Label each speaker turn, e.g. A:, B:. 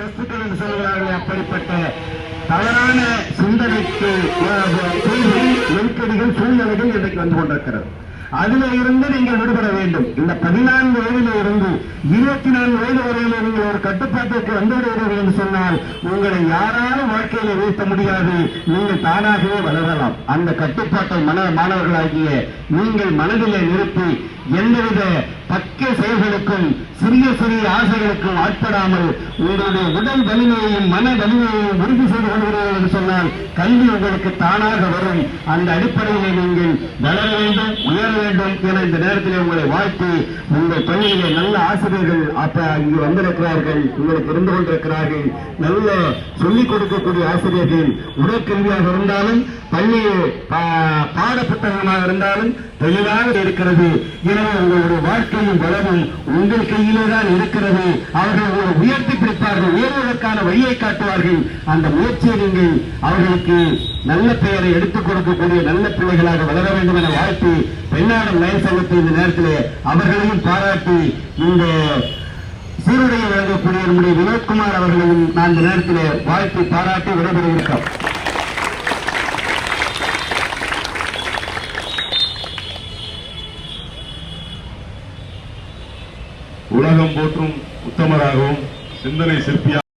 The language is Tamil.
A: வஸ்துக்கள் என்று சொல்கிறார்களே அப்படிப்பட்ட தவறான சிந்தனைக்கு நெருக்கடிகள் சூழ்நிலைகள் இன்றைக்கு வந்து கொண்டிருக்கிறது. அதில இருந்து நீங்கள் விடுபட வேண்டும். இந்த பதினான்கு வயதில இருந்து இருபத்தி நான்கு வயது வரையில் நீங்கள் ஒரு கட்டுப்பாட்டிற்கு வந்து விடுவீர்கள் என்று சொன்னால் உங்களை யாராலும் வாழ்க்கையில வீழ்த்த முடியாது. நீங்கள் தானாகவே வளரலாம். அந்த கட்டுப்பாட்டை மன மாணவர்களாகிய நீங்கள் மனதிலே நிறுத்தி எந்தவித பக்க செயல்களுக்கும் சிறிய சிறிய ஆசைகளுக்கு ஆட்படாமல் உங்களுடைய உடல் வலிமையையும் மன வலிமையையும் உறுதி செய்து கொள்கிறீர்கள் என்று சொன்னால் கல்வி உங்களுக்கு தானாக வரும். அந்த அடிப்படையிலே நீங்கள் வளர வேண்டும் உயர வேண்டும் என இந்த நேரத்தில் உங்களை வாழ்த்தி உங்கள் பள்ளியிலே நல்ல ஆசிரியர்கள் அப்ப இங்கு வந்திருக்கிறார்கள் உங்களுக்கு இருந்து கொண்டிருக்கிறார்கள். நல்ல சொல்லிக் கொடுக்கக்கூடிய ஆசிரியர்கள் உடற்கல்வியாக இருந்தாலும் பள்ளி பாட புத்தகமாக இருந்தாலும் தெளிவாக இருக்கிறது. எனவே உங்களுடைய வாழ்க்கையும் வளமும் உங்கள் கையில் தான் இருக்கிறது. அவர்கள் உங்களை உயர்த்தி பிடிப்பார்கள். உயர்வதற்கான வழியை காட்டுவார்கள். அந்த முயற்சியை நீங்கள் அவர்களுக்கு நல்ல பெயரை எடுத்துக் கொடுக்கக்கூடிய நல்ல பிள்ளைகளாக வளர வேண்டும் என வாழ்த்து பெண்ணாடம் நயன் சங்கத்தை இந்த நேரத்திலே அவர்களையும் பாராட்டி இந்த சீருடையை வழங்கக்கூடிய நம்முடைய வினோத்குமார் அவர்களையும் நான் இந்த நேரத்திலே வாழ்த்து பாராட்டி விடைபெறுகிறோம்
B: உலகம் போற்றும் உத்தமராகவும் சிந்தனை சிற்பியாக